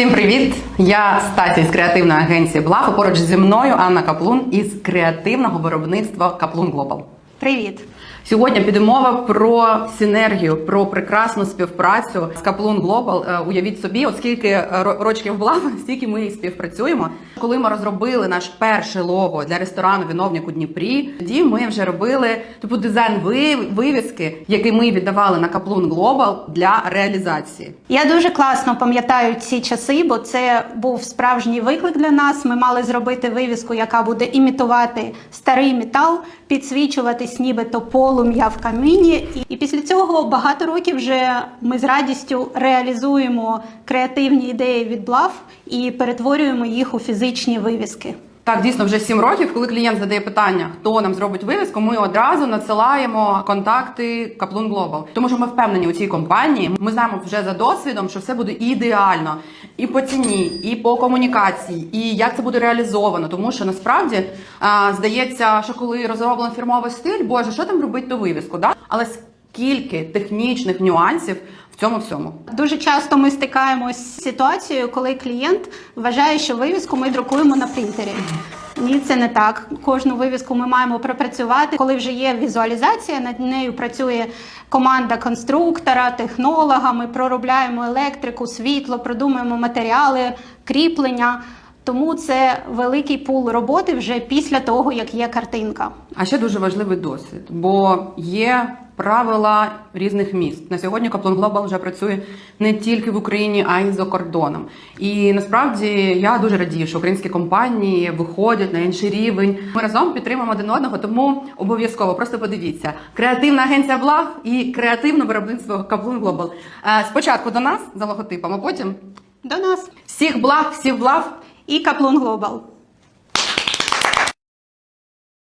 Всім привіт! Я Статі з креативної агенції Блаф. Поруч зі мною Анна Каплун із креативного виробництва Каплун Глобал. Привіт! Сьогодні піде мова про синергію, про прекрасну співпрацю з Каплун Глобал. Е, Уявіть собі, оскільки ро- рочків Блаф, стільки ми і співпрацюємо. Коли ми розробили наш перший лого для ресторану Виновник у Дніпрі, тоді ми вже робили типу дизайн ви- вивіски, який ми віддавали на Каплун Глобал для реалізації. Я дуже класно пам'ятаю ці часи, бо це був справжній виклик для нас. Ми мали зробити вивіску, яка буде імітувати старий метал, підсвічуватись нібито полум'я в каміні. І- після цього багато років вже ми з радістю реалізуємо креативні ідеї від Блав і перетворюємо їх у фізичні вивіски. Так, дійсно, вже сім років, коли клієнт задає питання, хто нам зробить вивіску, ми одразу надсилаємо контакти Каплун Глобал. Тому що ми впевнені у цій компанії. Ми знаємо вже за досвідом, що все буде ідеально і по ціні, і по комунікації, і як це буде реалізовано. Тому що насправді а, здається, що коли розроблений фірмовий стиль, боже, що там робити ту вивіску? Да? Але скільки технічних нюансів в цьому всьому. Дуже часто ми стикаємось з ситуацією, коли клієнт вважає, що вивіску ми друкуємо на принтері. Ні, це не так. Кожну вивіску ми маємо пропрацювати. Коли вже є візуалізація, над нею працює команда конструктора, технолога. Ми проробляємо електрику, світло, продумуємо матеріали, кріплення. Тому це великий пул роботи вже після того, як є картинка. А ще дуже важливий досвід, бо є правила різних міст. На сьогодні Каплон Глобал вже працює не тільки в Україні, а й за кордоном. І насправді я дуже радію, що українські компанії виходять на інший рівень. Ми разом підтримуємо один одного, тому обов'язково просто подивіться: креативна агенція Благ і креативне виробництво Каплун Глобал. Е, Спочатку до нас за логотипом, а потім До нас всіх благ, всіх благ. І Каплун Глобал.